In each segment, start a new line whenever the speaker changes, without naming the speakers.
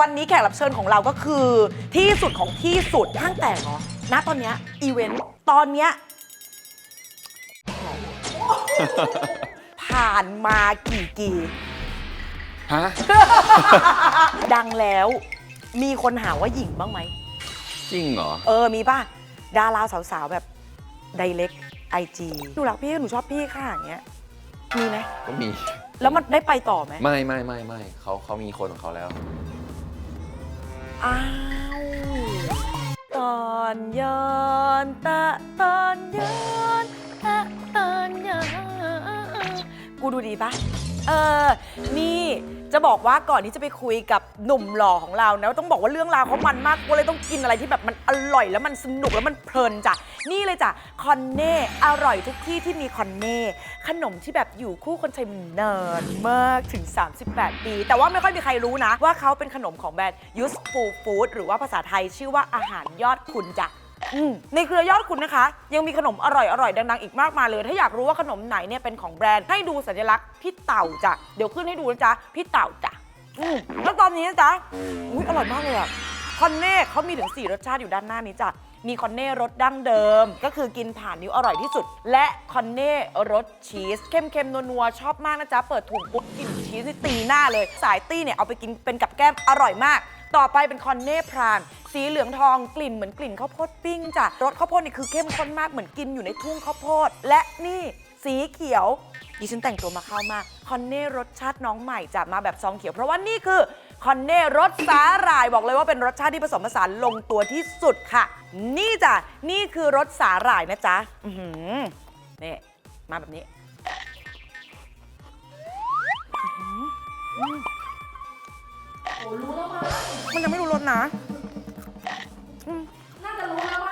วันนี้แขกรับเชิญของเราก็คือที่สุดของที่สุดห้างแต่งเหรอณตอนเนี้ยอีเวนต์ตอนเนี้ยผ่านมากี่กี่
ฮะ
ดังแล้ว มีคนหาว่าหญิงบ้างไหม
จริงเหรอ
เออมีป่ะ ดาราสาวๆ แบบไดเ c กไอจีหนูรักพี่หนูชอบพี่ค่ะอย่างเงี้ยมีไหม
ก็มี
แล้วมันได้ไปต่อไหม
ไม่ไม่ไม่ไม่เขาเขามีคนของเขาแล้ว
อ้าวตอนย้อนตะตอนย้อนตะตอนย้อนกูดูดีปะเออ นี่ จะบอกว่าก่อนที่จะไปคุยกับหนุ่มหล่อของเรานะต้องบอกว่าเรื่องราวเขามันมากกูเลยต้องกินอะไรที่แบบมันอร่อยแล้วมันสนุกแล้วมันเพลินจ้ะนี่เลยจ้ะคอนเน่อร่อยทุกที่ที่มีคอนเน่ขนมที่แบบอยู่คู่คนไทยมานานมากถึง 38 ปี แต่ว่าไม่ค่อยมีใครรู้นะ ว่าเขาเป็นขนมของแบรนด์ Useful Food หรือว่าภาษาไทยชื่อว่าอาหารยอดคุณจ้ะ ในเครือยอดคุณนะคะ ยังมีขนมอร่อยอร่อยๆดังๆอีกมากมายเลย ถ้าอยากรู้ว่าขนมไหนเนี่ยเป็นของแบรนด์ให้ดูสัญลักษณ์พี่เต่าจ้ะเดี๋ยวขึ้นให้ดูนะจ๊ะพี่เต่าจ้ะอืมแล้วตอนนี้นะจ๊ะอุ้ยอร่อยมากเลยอะคอนเน่เขามีถึง 4 รสชาติอยู่ด้านหน้านี้จ้ะมีคอนเน่รสดั้งเดิม ก็คือกินผ่านนิ้วอร่อยที่สุด และคอนเน่รสชีสเค็มๆนัวๆชอบมากนะจ๊ะเปิดถุงปุ๊บกินชีสนี่ตีหน้าเลย สายตี้เนี่ยเอาไปกินเป็นกับแก้มอร่อยมาก ต่อไปเป็นคอนเน่พราน สีเหลืองทองกลิ่นเหมือนกลิ่นข้าวโพดปิ้งจ้ะรสข้าวโพดนี่คือเข้มข้นมากเหมือนกินอยู่ในทุ่งข้าวโพด และนี่สีเขียวดิฉันแต่งตัวมาเข้ามากคอนเน่รสชาติน้องใหม่จะมาแบบซองเขียว เพราะว่านี่คือคอนเน่รสสาหร่ายบอกเลยว่าเป็นรสชาติที่ผสมผสานลงตัวที่สุดค่ะ นี่จ้ะนี่คือรสสาหร่ายนะจ๊ะอือหือนี่มาแบบนี้อื้อหือ มันยังไม่รู้รสนะอืม
น่าจะรู้แล้วมั้ง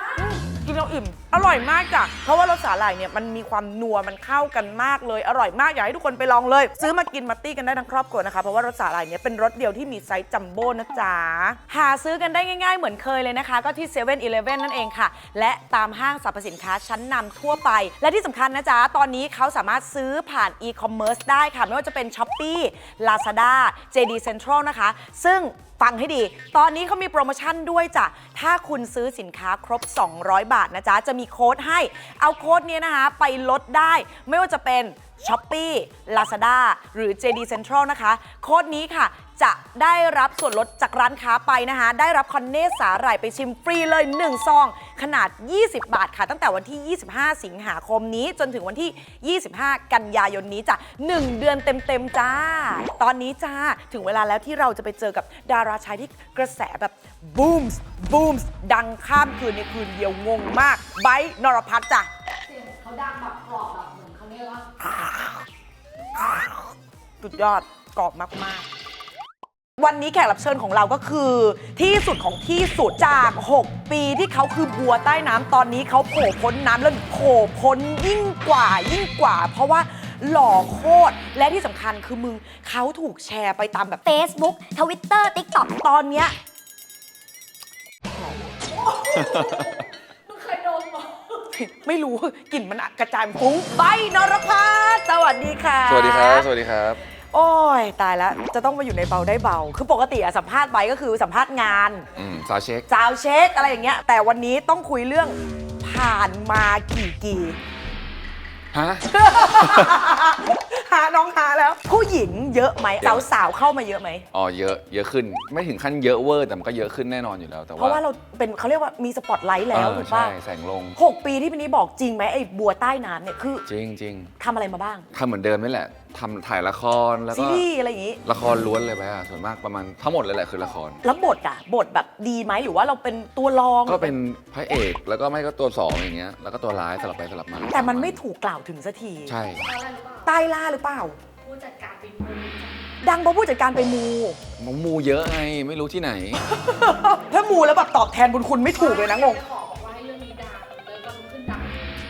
กินแล้วอิ่ม อร่อยมากจ้ะเพราะว่ารสสาหร่ายเนี่ยมันมีความนัวมันเข้ากันมากเลย อร่อยมากอยากให้ทุกคนไปลองเลย ซื้อมากินมาตี้กันได้ทั้งครอบครัวนะคะเพราะว่ารสสาหร่ายเนี่ยเป็นรสเดียวที่มีไซส์จัมโบ้นะจ๊ะหาซื้อกันได้ง่าย ๆ เหมือนเคยเลยนะคะ ก็ที่7 e เ e ่ e อนั่นเองค่ะ และตามห้างสรรพสินค้าชั้นนำทั่วไป และที่สำคัญนะจ๊ะตอนนี้เขาสามารถซื้อผ่านอีคอมเมิร์ซได้ค่ะไม่ว่าจะเป็น s h อ p e e Lazada JD Central นะคะ ซึ่ง ฟังให้ดี ตอนนี้เขามีโปรโมชั่นด้วยจ้ะ ถ้าคุณซื้อสินค้าครบ 200 บาทนะจ๊ะ จะมีโค้ดให้ เอาโค้ดเนี้ยนะคะ ไปลดได้ ไม่ว่าจะเป็น s h อ p e e Lazada หรือ JD Central นะคะ โค้ดนี้ค่ะ จะได้รับส่วนลดจากร้านค้าไปนะคะ ได้รับคอนเนสสาหร่ายไปชิมฟรีเลย 1 ซอง ขนาด 20 บาทค่ะ ตั้งแต่วันที่ 25 สิงหาคมนี้จนถึงวันที่ 25 กันยายนนี้จ้ะ1 เดือนเต็ม ๆ จ้า ตอนนี้จ้า ถึงเวลาแล้วที่เราจะไปเจอกับดาราชายที่กระแสแบบบูมส์บูมส์ดังข้ามคืนในคืนเดียวงงมากไบร์ทนรพัฒน์จ้ะ
เสียงเขาดังแบบกรอบแบบ เหมือนเขาเนี่ยว่า
สุดยอดกรอบมาก ๆ วันนี้แขกรับเชิญของเราก็คือที่สุดของที่สุดจาก 6 ปีที่เขาคือบัวใต้น้ำตอนนี้เขาโผล่พ้นน้ำแล้วโผล่พ้นยิ่งกว่ายิ่งกว่า เพราะว่าหล่อโคตรและที่สำคัญคือมึงเขาถูกแชร์ไปตามแบบ
Facebook Twitter TikTok
ตอนเนี้ย
มึงเคยโดนบอก
ไม่รู้กลิ่นมันอะกระจายฟุ้งใบนรพัฒน์สวัสดีค่ะ
สวัสดีครับ สวัสดีครับ
โอ้ยตายแล้วจะต้องมาอยู่ในเบาได้เบา คือปกติอะสัมภาษณ์ไบก็คือสัมภาษณ์งาน
อืมสาวเช็ค
สาวเช็คอะไรอย่างเงี้ย แต่วันนี้ต้องคุยเรื่องผ่านมากี่กี่
ฮะ
หาน้องหาแล้ว ผู้หญิง เยอะไหมสาวสาวๆเข้ามาเยอะไหม
อ๋อเยอะเยอะขึ้น ไม่ถึงขั้นเยอะเวอร์แต่มันก็เยอะขึ้นแน่นอนอยู่แล้ว แต่
เพ
ว่า
ราะว่าเราเป็นเขาเรียกว่ามีสปอตไลท์แล้ว
เออ
ถูก
ใช่
ป่ะ
แสงลง
หกปีที่พี่นี้บอกจริงไหมไอ้บัวใต้น้ำเนี่ยคือ
จริงจริง
ทำอะไรมาบ้าง
ทำเหมือนเดิมนี่แหละทำถ่ายละครแล้ว
ซี
ก็
รีส์อะไรอย่างงี้
ละครล้วนเลยไปอะส่วนมากประมาณทั้งหมดเลยแหละคือละคร
แล้วบทอะบทแบบดีไหมหรือว่าเราเป็นตัวรอง
ก็เป็นพระเอกแล้วก็ไม่ก็ตัวสองอย่างเงี้ยแล้วก็ตัวร้ายสลับไปสลับมา
แต่มันไม่ถูกกล่าวถึงสักที
ใช่
เพราะอะไรรู้เปล่า
ใต้ล่าหรือเปล่า
ผู้ จัดการเป็นมู
ดังเพราะผู้จัดการไปมู
มงมูเยอะไงไม่รู้ที่ไหน
ถ้ามูแล้วแบบตอบแทนบุญคุณไม่ถูกเลยนะงง
ขอบอกว่าให้เรื่องนี้ดังแล้วก็ลุกขึ้นดัง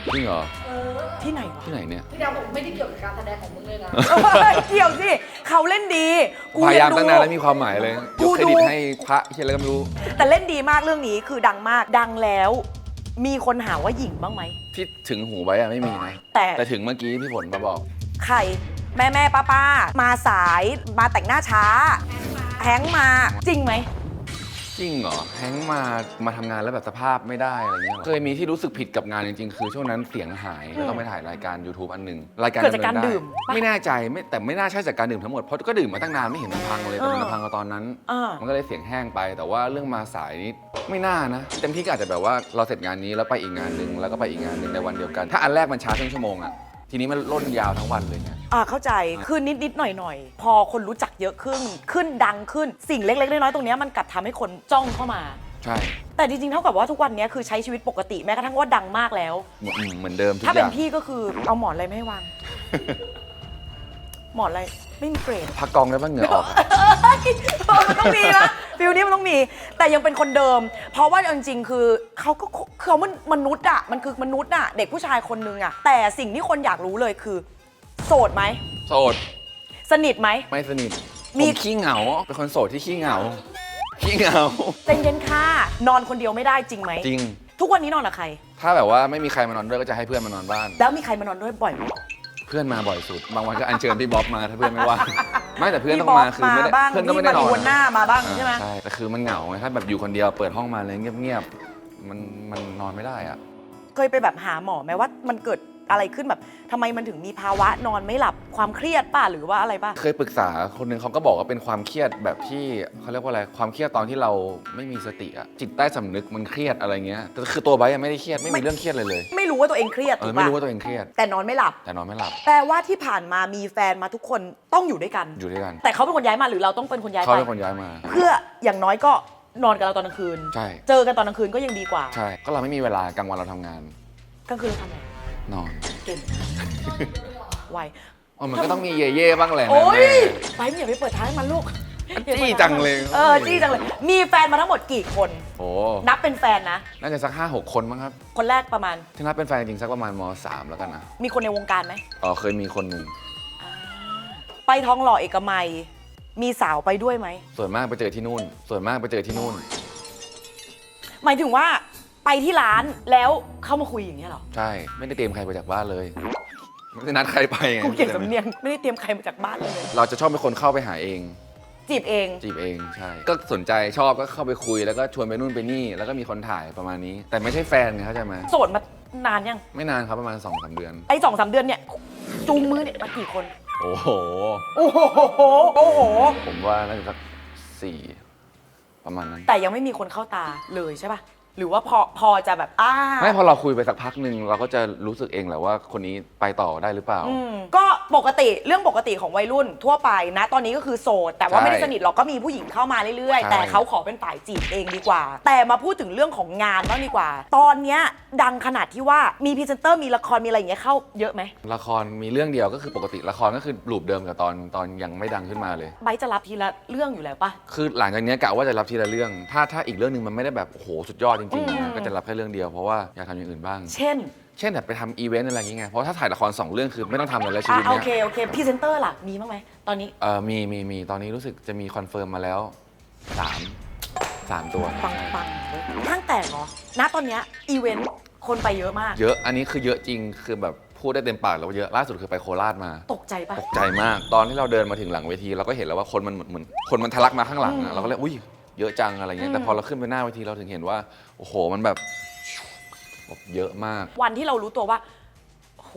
จริงเหรอ
เออ
ที่ไหนวะ
ที่ไหนเนี่ย
พี่ดาวผมไม่ได้เกี่ยวกับการแสดงของมึงเลยนะ
เฮ้ยเกี่ยวสิเขาเล่นดีกู
พยายาม
งดู
ตั้งนานแล้วมีความหมายเลย
กู
ยกเครดิต
ดู
ให้พระเฮียอะไรก็ไม่รู้
แต่เล่นดีมากเรื่องนี้คือดังมากดังแล้ว มีคนหาว่าหญิงบ้างไหม
ที่ถึงหูไว้อะไม่มีนะ
แต่
แต่ถึงเมื่อกี้พี่ฝนมาบอก
ใคร แม่แม่ป้าป้ามาสายมาแต่งหน้าช้า แฮงค์มาจริงไหม
จริงเหรอแฮงค์มามาทำงานแล้วแบบสภาพไม่ได้อะไรเงี้ยหรอเคยมีที่รู้สึกผิดกับงานจริงๆ คือช่วงนั้นเสียงหายแล้วต้องไปถ่ายรายการ YouTube อันหนึ่งรายการ
เกิดจากการำ
นินไดื่
มปะ
ไม่แน่ใจไม่แต่ไม่น่าใช่จากการดื่มทั้งหมด เพราะก็ดื่มมาตั้งนานไม่เห็นมันพังเลยแต่มัน
เออ
มาพังก็ตอนนั้น
อ่า
มันก็เลยเสียงแห้งไป แต่ว่าเรื่องมาสายนี่ไม่น่านะเต็มที่ก็อาจจะแบบว่าเราเสร็จงานนี้แล้วไปอีกงานหนึ่งแล้วก็ไปอีกงานหนึ่งในวันเดียวกัน ถ้าอันแรกมันช้าครึ่งชั่วโมงอะ ทีนี้มันล่นยาวทั้งวันเลยเนี่ย
อ่าเข้าใจคือนิดนิดๆหน่อยหน่อยๆ พอคนรู้จักเยอะขึ้น ขึ้นดังขึ้นสิ่งเล็กๆ น้อยๆตรงเนี้ยมันกลับทำให้คนจ้องเข้ามา
ใช่
แต่จริงๆเท่ากับว่าทุกวันเนี้ยคือใช้ชีวิตปกติแม้กระทั่งว่าดังมากแล้ว
เหมือนอืมเหมือนเดิมทุก
ถ้า
อ
เป็น
ย่าง
พี่ก็คือเอาหมอนอะไรไม่ให้วาง หมอนอะไรไม่มีเกรด
พักกองได้บ้างเหงื่อออกอะ
มันต้องมีนะฟิลนี้มันต้องมี แต่ยังเป็นคนเดิม เพราะว่าเอาจริงๆ คือเขาก็เขามันมนุษย์อะมันคือมนุษย์อะเด็กผู้ชายคนนึงอะแต่สิ่งที่คนอยากรู้เลยคือ โสดไหม
โสด
สนิทไหม
ไม่สนิท
มี
ผมขี้เหงา เป็นคนโสดที่ขี้เหงา ขี้เหงา
ใจเย็นค่ะ นอนคนเดียวไม่ได้จริงไหม
จริง
ทุกวันนี้นอนกับใคร
ถ้าแบบว่าไม่มีใครมานอนด้วยก็จะให้เพื่อนมานอนบ้าน
แล้วมีใครมานอนด้วยบ่อยไหม
เพื่อนมาบ่อยสุด บางวันก็อัญเชิญพี่บ๊อบมาถ้าเพื่อนไม่ว่างไม่แต่เพื่อน
พี่
ต้อง
บ๊อบ
มาคือไม่ได้
บ้าง
เพื่อนก็ไม่
พี่
ได้
มาน
อน
อีวันหน้ามาบ้าง
อ่า
ใช่ไหม
ใช่แต่คือมันเหงาไงถ้าแบบอยู่คนเดียวเปิดห้องมาเลยเงียบๆมันมันนอนไม่ได้อะ
เคยไปแบบหาหมอไหมว่ามันเกิด อะไรขึ้นแบบทำไมมันถึงมีภาวะนอนไม่หลับความเครียดป่ะหรือว่าอะไรป่ะ
เคยปรึกษาคนหนึ่งเขาก็บอกว่าเป็นความเครียดแบบที่เขาเรียกว่าอะไรความเครียดตอนที่เราไม่มีสติอะจิตใต้สำนึกมันเครียดอะไรเงี้ยแต่คือตัวไบร์ทอะไม่ได้เครียดไม่
ไม่
มีเรื่องเครียดเลยเลย
ไม่รู้ว่าตัวเองเครียด
เอ
ถู
อกไม่
ป่ะ
รู้ว่าตัวเองเครียด
แต่นอนไม่หลับ
แต่นอนไม่หลับ
แปลว่าที่ผ่านมามีแฟนมาทุกคนต้องอยู่ด้วยกัน
อยู่ด้วยกัน
แต่เขาเป็นคนย้ายมาหรือเราต้องเป็นคนย้าย
เขา
ไป
เป็นคนย้ายมา
เพื่ออย่างน้อยก็นอนกับเราตอนกลางคืน
ใช่
เจอกันตอนกลางคืนก็ยังดีกว่า
ใช่ก็เราไม่มีเวลากลางวันเราทำงาน
กลางคืนเราทำอะไร
นอน
เก่งไว
อ๋อมันก็ต้องมีเย่ๆบ้างแหละ
โอ้ย
แม่
ไปอย่าไปเปิดท้ายมันลูก
จี้จังเลย
เออจี้จังเลย มีแฟนมาทั้งหมดกี่คน
โอ้
นับเป็นแฟนนะ
น่าจะสักห้าหกคนมั้งครับ
คนแรกประมาณ
ที่นับเป็นแฟนจริงๆสักประมาณมสามแล้วกันนะ
มีคนในวงการไหม
อ๋อเคยมีคนหนึ่ง
ไปท้องหล่อเอกมัย มีสาวไปด้วยไหม
ส่วนมากไปเจอที่นู่น ส่วนมากไปเจอที่นู่น
หมายถึงว่า ไปที่ร้านแล้วเข้ามาคุยอย่างเงี้ยเหรอ
ใช่ ไม่ได้เตรียมใครไปจากบ้านเลย ไม่ได้นัดใครไปไง
กูเกลียดสำเนียงไม่ได้เตรียมใครมาจากบ้านเลย
เราจะชอบเป็นคนเข้าไปหาเอง
จีบเอง
จีบเองใช่ ก็สนใจชอบก็เข้าไปคุยแล้วก็ชวนไปนู่นไปนี่ แล้วก็มีคนถ่ายประมาณนี้ แต่ไม่ใช่แฟนไงเข้าใจไหม
โสดมานานยัง
ไม่นานครับประมาณ2อสเดือน
ไอ้สองสามเดือนเนี่ย จูงมือเนี่ยมากี่คน
โอ้โห
โอ้โหโอ้โห
ผมว่าน่าจะสักสี่ประมาณนั้น
แต่ยังไม่มีคนเข้าตาเลยใช่ป่ะ หรือว่าพอพอจะแบบอ้า
ไม่พอเราคุยไปสักพักหนึ่งเราก็จะรู้สึกเองแหละว่าคนนี้ไปต่อได้หรือเปล่า
อืมก็ ปกติเรื่องปกติของวัยรุ่นทั่วไปนะ ตอนนี้ก็คือโสด แต่ว่า
ใช่
ไม่ได้สนิทหรอกก็มีผู้หญิงเข้ามาเรื่อย
ใช่
ๆ แต่เขาขอเป็นฝ่ายจีบเองดีกว่า แต่มาพูดถึงเรื่องของงานบ้างดีกว่า ตอนเนี้ยดังขนาดที่ว่ามีพรีเซนเตอร์มีละครมีอะไรอย่างเงี้ยเข้าเยอะไหม
ละครมีเรื่องเดียวก็คือปกติละครก็คือรูปเดิมกับตอนตอนยังไม่ดังขึ้นมาเลย
ไบร์ทจะรับทีละเรื่องอยู่แล้วปะ
คือหลังจากเนี้ยกะว่าจะรับทีละเรื่อง ถ้าถ้าอีกเรื่องหนึ่งมันไม่ได้แบบโอ้โหสุดยอดจริงๆ
อืม
นะก็จะรับแค่เรื่องเดียวเพราะว่าอยากทำอย่างอื่นบ้าง
เช่น
เช่นแบบไปทำอีเวนต์อะไรอย่างเงี้ยเพราะถ้าถ่ายละครสองเรื่องคือไม่ต้องทำอะไรแล้วชี
อะ
วิต
โอ
เนี้ย
เคโอเคพรีเซนเตอร์ล่ะมีบ้างไหมตอนนี้
เออมีมีมีตอนนี้รู้สึกจะมีคอนเฟิร์มมาแล้วสามสามตัว
ปังปังๆเว้ยห้างแตกเหรอณตอนเนี้ยอีเวนต์คนไปเยอะมาก
เยอะอันนี้คือเยอะจริงคือแบบพูดได้เต็มปากแล้วว่าเยอะล่าสุดคือไปโคราชมา
ตกใจปะ
ตกใจมาก ตอนที่เราเดินมาถึงหลังเวทีเราก็เห็นแล้วว่าคนมันเหมือนเหมือนคนมันทะลักมาข้างหลัง
อื
อะ
ม
เราก็เลยอุ้ยเยอะจังอะไรเงี้
อื
ย
ม
แต่พอเราขึ้นไปหน้าเวทีเราถึงเห็นว่า โอ้โหมันแบบ แบบเยอะมาก
วันที่เรารู้ตัวว่า โห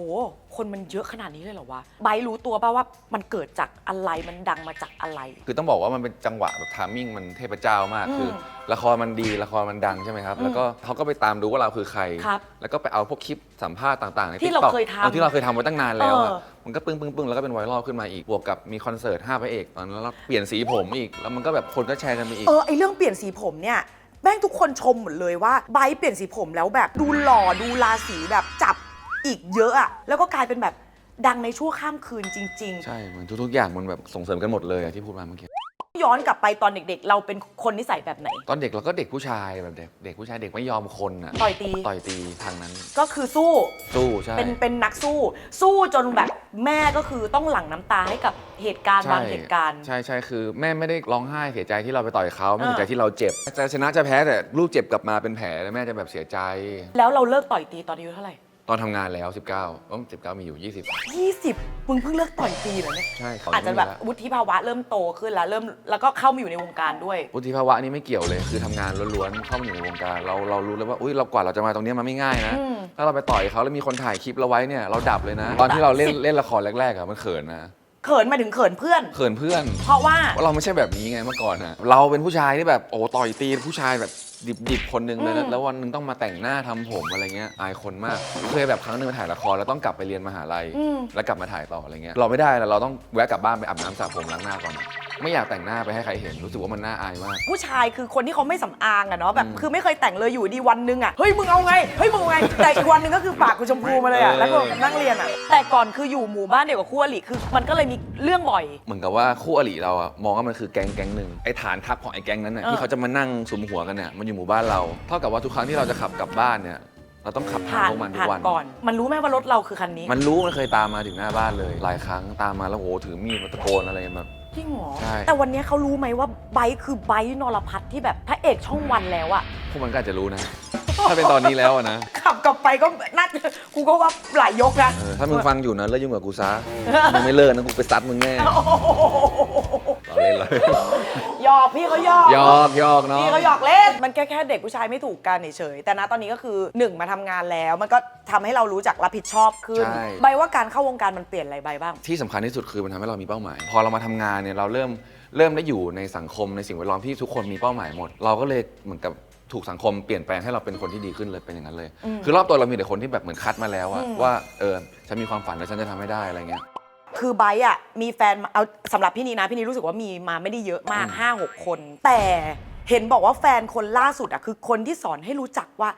คนมันเยอะขนาดนี้เลยเหรอวะไบร์ทรู้ตัวป่าว่ามันเกิดจากอะไร มันดังมาจากอะไร
คือต้องบอกว่ามันเป็นจังหวะแบบทามมิ่งมันเทพเจ้ามาก
อืม
คือ ละครมันดีละครมันดังใช่ไหมครับ
อืม
แล้วก็เขาก็ไปตามดูว่าเราคือใคร
ครับ
แล้วก็ไปเอาพวกคลิปสัมภาษณ์ต่างๆใน
ที่เรา
TikTok
เคยทำ
ออที่เราเคยทำไว้ตั้งนานแล้วอะ
เออ
มันก็ปึ้งปึ้งปึ้งแล้วก็เป็นไวรัลขึ้นมาอีกบวกกับมีคอนเสิร์ต5พระเอกตอนนั้นแล้วเปลี่ยนสีผมอีกแล้วมันก็แบบคนก็แชร์กันไปอีก
เออไอเรื่องเปลี่ยนสีผมเนี่ย แม่งทุกคนชมหมดเลยว่าไบร์ทเปลี่ยนสีผมแล้วแบบดูหล่อดูราศีแบบจับอีกเยอะอะแล้วก็กลายเป็นแบบดังในชั่วข้ามคืนจริง ๆ
ใช่เหมือนทุกๆอย่างมันแบบส่งเสริมกันหมดเลยอะที่พูดมาเมื่อกี้
ย้อนกลับไปตอนเด็กๆ เราเป็นคนนิสัยแบบไหน
ตอนเด็กเราก็เด็กผู้ชายแบบเด็กเด็กผู้ชายเด็กไม่ยอมคนอะ
ต่อยตี
ต่อยตีทางนั้น
ก็คือสู้
สู้ใช่
เป็นเป็นนักสู้ สู้จนแบบแม่ก็คือต้องหลั่งน้ำตาให้กับเหตุการณ์
ใช่
บางเหตุการณ์
ใช่ใช่คือแม่ไม่ได้ร้องไห้เสียใจที่เราไปต่อยเขาไม่
เออ
เสียใจที่เราเจ็บจะชนะจะแพ้แต่ลูกเจ็บกลับมาเป็นแผลแล้วแม่จะแบบเสียใจ
แล้วเราเลิกต่อยตีตอนอายุเท่าไหร่
ตอนทำงานแล้ว 19ต้อง19 มีอยู่ 20
20 มึงเพิ่งเลิกต่อยปีเหรอเนี่ย
ใช่ข
อาจจะแบบ
ไม่มีล
วุฒิภาวะเริ่มโตขึ้นแล้วเริ่มแล้วก็เข้ามาอยู่ในวงการด้วย
วุฒิภาวะนี่ไม่เกี่ยวเลย คือทำงานล้วนๆเข้ามาอยู่ในวงการ เราเรารู้เลยว่า อุ้ยเรากว่าเราจะมาตรงเนี้ยมันไม่ง่ายนะ
อืม
ถ้าเราไปต่อยเขาแล้วมีคนถ่ายคลิปเราไว้เนี่ย เราดับเลยนะ ตอนที่เราเล่นเล่นละครแรกๆอะมันเขินนะ
เขินมาถึงเขินเพื่อน
เขินเพื่อน
เพราะว่า
ว่าเราไม่ใช่แบบนี้ไงเมื่อก่อนนะเราเป็นผู้ชายที่แบบโอ้ต่อยตีผู้ชายแบบ ดิบๆคนหนึ่งเลย
อื
นะ
ม
แล้ววันหนึงต้องมาแต่งหน้าทำผมอะไรเงี้ยอายคนมากเคยแบบครั้งหนึงมาถ่ายละครแล้วต้องกลับไปเรียนมหาลัย
อืม
แล้วกลับมาถ่ายต่ออะไรเงี้ยเราไม่ได้แล้วเราต้องแวะกลับบ้านไปอาบน้ำสระผมล้างหน้าก่อนอะ ไม่อยากแต่งหน้าไปให้ใครเห็นรู้สึกว่ามันน่าอายมาก
ผู้ชายคือคนที่เขาไม่สำอางอะเนาะแบบ
อืม
คือไม่เคยแต่งเลยอยู่ดีวันหนึงอะเฮ้ยมึงเอาไงเฮ้ยมึงเอาไงแต่อีกวันหนึงก็คือปากกูชมพูมาเลยอะ
เออ
แล้วก็นั่งเรียนอะแต่ก่อนคืออยู่หมู่บ้านเดียวกับคู่อริคือ มันก็เลยมีเรื่องบ่อย
เหมือนกับว่าคู่อริเราอะมองว่ามันคือแก๊งแก๊งหนึ่งไอ้ฐานทัพของไอ้แก๊งนั้นน่ะ
เออ
ที่เขาจะมานั่งสุมหัวกันเนี่ยมันอยู่หมู่บ้านเรา เท่ากับว่าทุกครั้งที่เราจะขับกลับบ้านเนี่ยเราต้องขับผ่าน
ผ่าน
พวกมันทุ
ผ่ากน
วัน
ก่อน มันรู้ไหมว่ารถเราคือคันนี้
มันรู้มันเคยตามมาถึงหน้าบ้านเลย หลายครั้งตามมาแล้วโหถือมีดมาตะโกนอะไรแบบ
จริงเหรอ
ใช่
แต่วันนี้เขารู้ไหมว่าไบร์ทคือไบร์ทนรพัฒน์ที่แบบพระเอกช่องวันแล้วอะ
พวกมันก็อาจจะรู้นะ ถ้าเป็นตอนนี้แล้วอะนะ
ขับกลับไปก็น่ากูก็ว่าหลายยกนะ
เออถ้ามึงฟังอยู่นะเลิกยุ่งกับกูซะมึงไม่เลิกนะกูไปซัดมึงแน่เรา เล่นเลย
หยอกพี่เขาหยอก
หยอกหยอกเนาะ
พี่เขาหยอกเล่น มันแค่แค่เด็กผู้ชายไม่ถูกกันเฉยๆ แต่นะตอนนี้ก็คือหนึ่งมาทำงานแล้ว มันก็ทำให้เรารู้จักรับผิดชอบขึ้น
ใช่
ใบว่าการเข้าวงการมันเปลี่ยนอะไรใบบ้าง
ที่สำคัญที่สุดคือมันทำให้เรามีเป้าหมาย พอเรามาทำงานเนี่ยเราเริ่มเริ่มได้อยู่ในสังคมในสิ่งแวดล้อมที่ทุกคนมีเป้าหมายหมด เราก็เลยเหมือนกับถูกสังคมเปลี่ยนแปลงให้เราเป็นคนที่ดีขึ้นเลยเป็นอย่างนั้นเลย
อืม
คือรอบตัวเรามีแต่คนที่แบบเหมือนคัดมาแล้วอะ
อืม
ว่าเออฉันมีความฝันแล้วฉันจะทำให้ได้อะไรเงี้ย
คือไบร์ทอะมีแฟนมาเอาสำหรับพี่นีนะพี่นีรู้สึกว่ามีมาไม่ได้เยอะมาก
อืม
5 6คน แต่เห็นบอกว่าแฟนคนล่าสุดอะคือคนที่สอนให้รู้จักว่า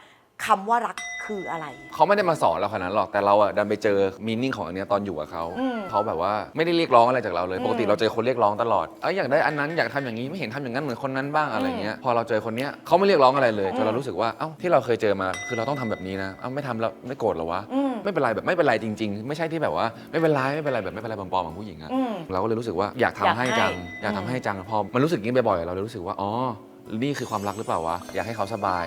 คำว่ารักคืออะไร
เขาไม่ได้มาสอนเราขนาดนั้นหรอกแต่เราอะดันไปเจอมีนิ่งของอันเนี้ยตอนอยู่กับเขา
อืม
เขาแบบว่าไม่ได้เรียกร้องอะไรจากเราเลย
อืม
ปกติเราเจอคนเรียกร้องตลอดเอ้ยอยากได้อันนั้นอยากทำอย่างนี้ไม่เห็นทำอย่างนั้นเหมือนคนนั้นบ้างอะไรเงี้ยพอเราเจอคนเนี้ยเขาไม่เรียกร้องอะไรเลยจ
อื
น
ม
เรารู้สึกว่าเอ้าที่เราเคยเจอมาคือเราต้องทำแบบนี้นะเอ้าไม่ทำแล้วไม่โกรธเหรอวะ
อืม
ไม่เป็นไรแบบไม่เป็นไรจริง ๆ ไม่ใใช่ที่แบบว่าไม่เป็นไรไม่เป็นไรแบบไม่เป็นไรปลอมๆของผู้หญิงอะ
อืม
เราก็เลยรู้สึกว่าอยากทำ
อยาก
ให้จัง
ให้
อยากทำให้จังพอมันรู้สึกอย่างนี้บ่อยๆเราเลยรู้สึกว่าอ๋อนี่คือความรักหรือเปล่าวะอยากให้เขาสบาย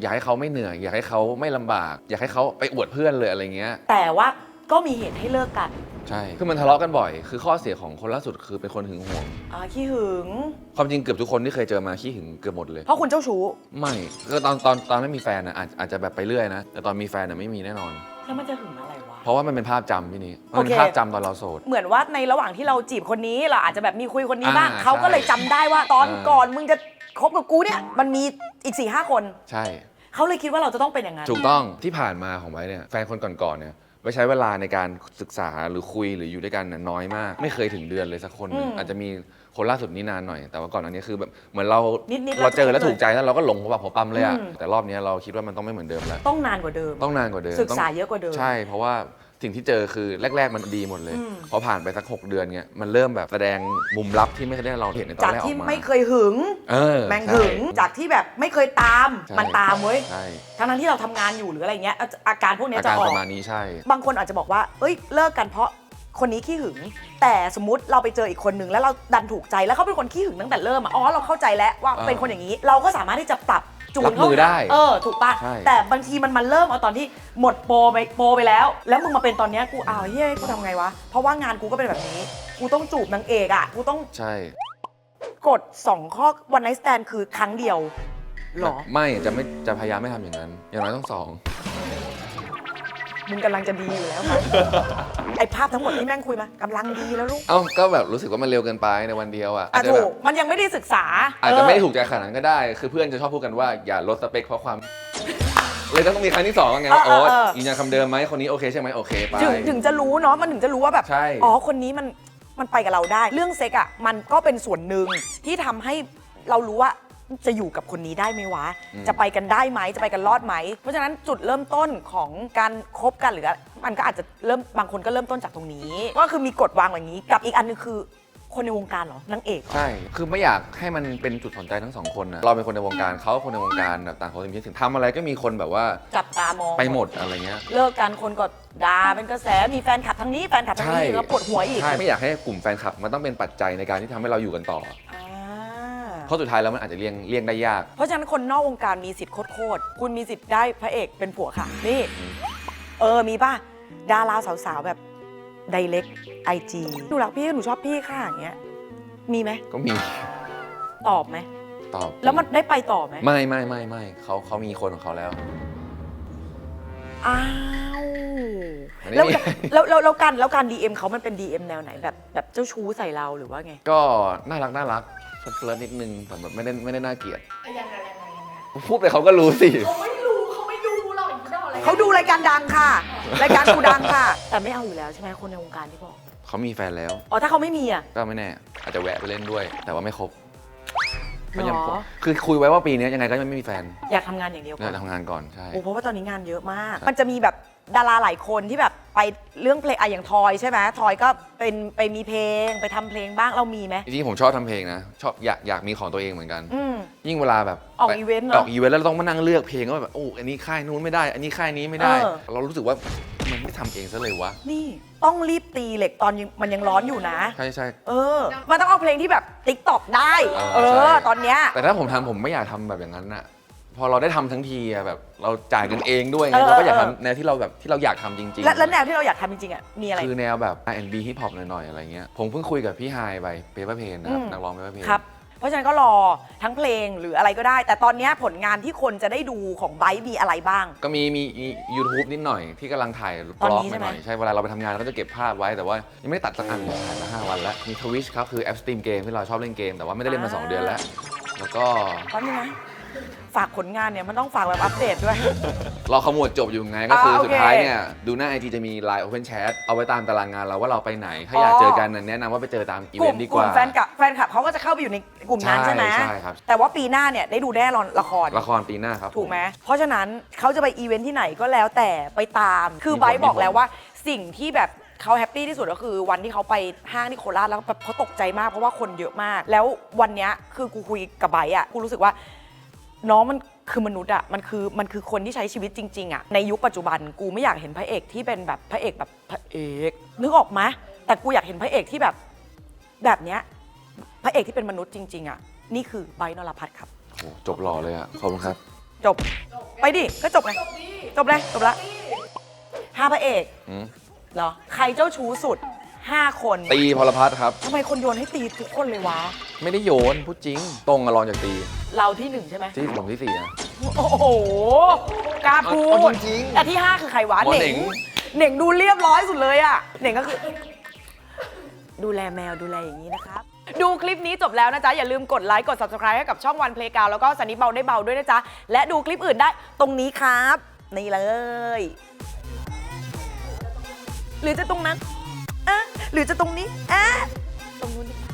อยากให้เขาไม่เหนื่อย อยากให้เขาไม่ลำบาก อยากให้เขาไปอวดเพื่อนเลยอะไรเงี้ย
แต่ว่าก็มีเหตุให้เลิกกัน
ใช่ คือมันทะเลาะกันบ่อย คือข้อเสียของคนล่าสุดคือเป็นคนหึงหวง
อ่าขี้หึง
ความจริงเกือบทุกคนที่เคยเจอมาขี้หึงเกือบหมดเลย
เพราะคุณเจ้าชู้
ไม่ก็ตอนตอนตอนไม่มีแฟนนะอาจอาจจะแบบไปเรื่อยนะ แต่ตอนมีแฟนน่ะไม่มีแน่นอน
แล้วมันจะหึงอะไรวะ
เพราะว่ามันเป็นภาพจำพี่นี้มันเป็น
โอเค
ภาพจำตอนเราโสด
เหมือนว่าในระหว่างที่เราจีบคนนี้เราอาจจะแบบมีคุยคนนี้บ้าง
อ่า
เขาก็เลยจำได้ว่าตอน
อ่า
ก่อนมึงจะคบกับกูเนี่ยมันมีอีก4ี่ห้าคน
ใช่
เขาเลยคิดว่าเราจะต้องเป็นอย่างนั้น
ถูกต้องที่ผ่านมาของไว้เนี่ยแฟนคนก่อนๆเนี่ยไว้ใช้เวลาในการศึกษาหรือคุยหรืออยู่ด้วยกันน่ะน้อยมาก ไม่เคยถึงเดือนเลยสักคนหนึ่ง
อืม
อาจจะมีคนล่าสุดนี่นานหน่อย แต่ว่าก่อนอันนี้คือแบบเหมือนเรา
นิดๆ
เราเจอแล้ว
แล้ว
ถูกใจแล้วเราก็หลงหัวปักหัวปั๊มเลยอะ
อืม
แต่รอบเนี้ยเราคิดว่ามันต้องไม่เหมือนเดิมแล้ว
ต้องนานกว่าเดิม
ต้องนานกว่าเดิม
ศึกษา
ต้ง
เยอะกว่าเดิม
ใช่ เพราะว่า สิ่งที่เจอคือแรก ๆ มันดีหมดเลย
อืม
พอผ่านไปสักหกเดือนเงี้ยมันเริ่มแบบแสดงมุมลับที่ไม่เคยได้เราเห็นในตอน
จาก
แรกอ
ที่
อกมา
ไม่เคยหึง
เออ
แมง
ใช่
หึงจากที่แบบไม่เคยตาม
ใช่
มันตามเว้ย
ใช่
ทั้งนั้นที่เราทำงานอยู่หรืออะไรเงี้ยอาอาการพวกเนี้ย
อา
จะ
การ
ออ
ป
ก
ระมาณนี้ใช่
บางคนอาจจะบอกว่า เอ้ย เลิกกันเพราะคนนี้ขี้หึง แต่สมมติเราไปเจออีกคนนึงแล้วเราดันถูกใจแล้วเขาเป็นคนขี้หึงตั้งแต่เริ่มอะอ๋อ เราเข้าใจแล้วว่า
อ่า
เป็นคนอย่างนี้ เราก็สามารถที่จะปรับ จูน
รับมือ
เข้าหา
ได้
เออถูกปะ
ใช่
แต่บางทีมันมันเริ่มเอาตอนที่หมดโปรไปโปรไปแล้ว แล้วมึงมาเป็นตอนเนี้ยกูอ้าวเฮ้ยกูทำไงวะ เพราะว่างานกูก็เป็นแบบนี้ กูต้องจูบนางเอกอะกูต้อง
ใช่
กดสองข้อวันไนสแตนคือครั้งเดียวเหรอ
ไม่จะไม่จะพยายามไม่ทำอย่างนั้น อย่างน้อยต้องสอง
มึงกำลังจะดีอยู่แล้วมั้งไอภาพทั้งหมดที่แม่งคุยมากำลังดีแล้วลูก
เอ้าก็แบบรู้สึกว่ามันเร็วเกินไปในวันเดียวอะ
อะ
อาจจะ
ถู
แบบ
กมันยังไม่ได้ศึกษา
อาจจะไม่ได้
เถู
กใจขนาดนั้นก็ได้ คือเพื่อนจะชอบพูดกันว่าอย่าลดสเปคเพราะความ เลยต้องมีครั้งที่สองไงว่า
เอ
โอ๊
อ
ต
เออ
ยืนยันคำเดิมไหมคนนี้โอเคใช่ไหมโอเคไป
ถึงถึงจะรู้เนาะมันถึงจะรู้ว่าแบบ
ใช่
อ๋อ คนนี้มันมันไปกับเราได้ เรื่องเซ็กอะมันก็เป็นส่วนหนึ่งที่ทำให้เรารู้ว่า จะอยู่กับคนนี้ได้ไหมวะ จะไปกันได้ไหมจะไปกันรอดไหม เพราะฉะนั้นจุดเริ่มต้นของการคบกันหรืออะไรมันก็อาจจะเริ่มบางคนก็เริ่มต้นจากตรงนี้ ก็คือมีกฎวางอย่างนี้ กับอีกอันนึงคือคนในวงการเหรอนางเอกเหรอ
ใช่ คือไม่อยากให้มันเป็นจุดสนใจทั้งสองคนนะเราเป็นคนในวงการเขาก็คนในวงการแบบต่างคนต่างมีชื่อเสียงทำอะไรก็มีคนแบบว่า
จับตามอง
ไปหมดอะไรเงี้ย
เลิกกันคนก็ด่าเป็นกระแส มีแฟนคลับทั้งนี้แฟนคลับทั้งนี้แล้วปวดหัวอีก
ใช่ ไม่อยากให้กลุ่มแฟนคลับมันต้องเป็นปัจจัยในการที่ทำให้เราอยู่กันต่อ
อ่า
เพราะสุดท้ายแล้วมันอาจจะเลี่ยงเลี่ยงได้ยาก
เพราะฉะนั้นคนนอกวงการมีสิทธิ์โคตรๆคุณมีสิทธิ์ได้พระเอกเป็นผัวค่ะ นี่ เออมีป่ะ ดาราสาวๆ แบบไดเ c กไอจีหนูรักพี่หนูชอบพี่ค่ะอย่างเงี้ยมีไหม
ก็มี
ตอบไหม
ตอบ
แล้วมันได้ไปต่อไหม
ไม่ไม่ไม่ไม่เขาเขามีคนของเขาแล้ว
อ้าว
อันนี้
แล้วแล้วแล้วแล้วการแล้วการ DM เขามันเป็น DM แนวไหนแบบแบบเจ้าชู้ใส่เราหรือว่าไง
ก็น่ารักน่ารัก เฟลิร์ตนิดนึงแต่แบบไม่ได้ไม่ได้น่าเกลียด
ยังไงยังไงยังไง
พูดไปเขาก็รู้สิ
เขาไม่รู้เขาไม่ดูหรอกอีกดอกอะไร
เขาดูรายการดังค่ะ รายการกูดังค่ะ แต่ไม่เอาอยู่แล้วใช่ไหมคนในวงการที่บอก
เขามีแฟนแล้ว
อ๋อ ถ้าเขาไม่มีอะ
ก็ไม่แน่ อาจจะแวะไปเล่นด้วย แต่ว่าไม่ครบก็ยัง
หรอ
คือคุยไว้ว่าปีนี้ยังไงก็ไม่มีแฟน
อยากทำงานอย่างเดียวก่
เนี่
อยน
ทำงานก่อนใช่
โอ้เพราะว่าตอนนี้งานเยอะมาก มันจะมีแบบ ดาราหลายคนที่แบบไปเรื่องเพลงอะอย่างทอยใช่ไหมทอยก็เป็นไปมีเพลงไปทำเพลงบ้างเรามีไหม
จริงๆผมชอบทำเพลงนะ ชอบอยากอยากมีของตัวเองเหมือนกัน
อืม
ยิ่งเวลาแบบ
ออก
ไป
อีเวนต์เหรอ
ออกอีเวนต์แล้วเราต้องมานั่งเลือกเพลงก็แบบโอ้อันนี้ค่ายนู้นไม่ได้ อันนี้ค่ายนี้ไม่ได้
เออ
เรารู้สึกว่ามันไม่ทำเองซะเลยวะ
นี่ต้องรีบตีเหล็กตอนยังมันยังร้อนอยู่นะ
ใช่ใช่
เออ มันต้องเอาเพลงที่แบบติ๊กตอกได้
เออ
เอ
ใช่
อ ตอนเนี้ย
แต่ถ้าผมทำผมไม่อยากทำแบบอย่างนั้นน่ะพ อเราได้ทำทั้งทีอะแบบเราจ่ายเงินเองด้วยไง
เออ
เราก็อยาก
เออ
ทำแนวที่เราแบบที่เราอยากทำจริงๆ
และและแนวที่เราอยากทำจริงๆอะมีอะไร
คือแนวแบบ R&B ฮิปฮอปหน่อย ๆ อะไรเงี้ย ผมเพิ่งคุยกับพี่ไฮไปเปเปอร์เพนนะครับ
อืม
นักร้องเปเปอร์เพน
ครับ เพราะฉะนั้นก็รอทั้งเพลงหรืออะไรก็ได้ แต่ตอนเนี้ยผลงานที่คนจะได้ดูของไบร์ทมีอะไรบ้าง
ก็มีมียูทูบนิดหน่อยที่กำลังถ่ายบ
ตอน
ล็อก
นี้
มา
ใช่ไหม
หน่อยใช่เวลาเราไปทำงานเราก็จะเก็บภาพไว้แต่ว่า ยังไม่ได้ตัดสักอันเลยถ่ายมาห้าวันแล้ว มีทวิชครับ คือแอปสตรีมเกมที่เราชอบเล่นเกม แต่ว่าไม่ได้เล่นมาสองเดือนแล้ว แล้วก็
แป๊บนึงนะ ฝากผลงานเนี่ยมันต้องฝากแบบอัปเดตด้วย
รอขมวดจบอยู่ไงก็คือ
อ่าโอเค
สุดท้ายเนี่ยดูหน้าไอจีจะมี Line Open Chat เอาไว้ตามตารางงานเราว่าเราไปไหน ถ้าอยาก
อ๋อ
เจอกันน่ะแนะนำว่าไปเจอตามอี
ก
เว
ลุ่
น
ม
ต์ดี
ก
ก
ลุ่
ว่า
มแฟนกับแฟนคลับเขาก็จะเข้าไปอยู่ในกลุ่มนั้น
ใช่
ใช่ไหม
ใช่ครับ
แต่ว่าปีหน้าเนี่ยได้ดูแน่นอนละคร
ละครปีหน้าครับ
ถูกไหมเพราะฉะนั้นเขาจะไปอีเวนท์ที่ไหนก็แล้วแต่ไปตาม คือ
มีผล
ไบร์ทบอก
มีผล
แล้วว่าสิ่งที่แบบเขาแฮปปี้ที่สุดก็คือวันที่เขาไปห้างที่โคราชแล้วแบบเขาตกใจมากเพราะว่าคนเยอะมาก แล้ววันเนี้ยคือกูคุยกับไบร์ทอะกูรู้สึกว่า น้องมันคือมนุษย์อะมันคือมันคือคนที่ใช้ชีวิตจริงๆอะในยุคปัจจุบันกูไม่อยากเห็นพระเอกที่เป็นแบบพระเอกแบบพระเอกนึกออกไหมแต่กูอยากเห็นพระเอกที่แบบแบบเนี้ยพระเอกที่เป็นมนุษย์จริง ๆอะนี่คือไบร์ทนรพัฒน์ครับ
โอ้โหจบหล่อเลยอะ ขอบคุณครับ
จบ ไปดิก็จบไง
จบดิ
จบเลยจบละห้าพระเอก
อืม
เหรอใครเจ้าชู้สุด ห้าคน
ตีพลพัฒน์ครับ
ทำไมคนโยนให้ตีทุกคนเลยวะ
ไม่ได้โยนพูดจริง ตรงกับรองจากตี
เราที่หนึ่งใช่ไหม
ที่ผมที่สี่นะ
โอ้โหกล้าพู
เอา
ด
จริงๆ
แต่ที่ห้าคือใครวะ
หมอ
เห
เหน่
น่ง
ง
เหน่งดูเรียบร้อยสุดเลยอะเหน่งก็คือ ดูแลแมวดูแลอย่างนี้นะครับ ดูคลิปนี้จบแล้วนะจ๊ะ อย่าลืมกดไลค์กด subscribe ให้กับช่องวันเพลงกาวแล้วก็สันนิเบาได้เบาด้วยนะจ๊ะ และดูคลิปอื่นได้ตรงนี้ครับ นี่เลย หรือจะตรงนั้นอะ หรือจะตรงนี้อะตรงนู้นดีกว่า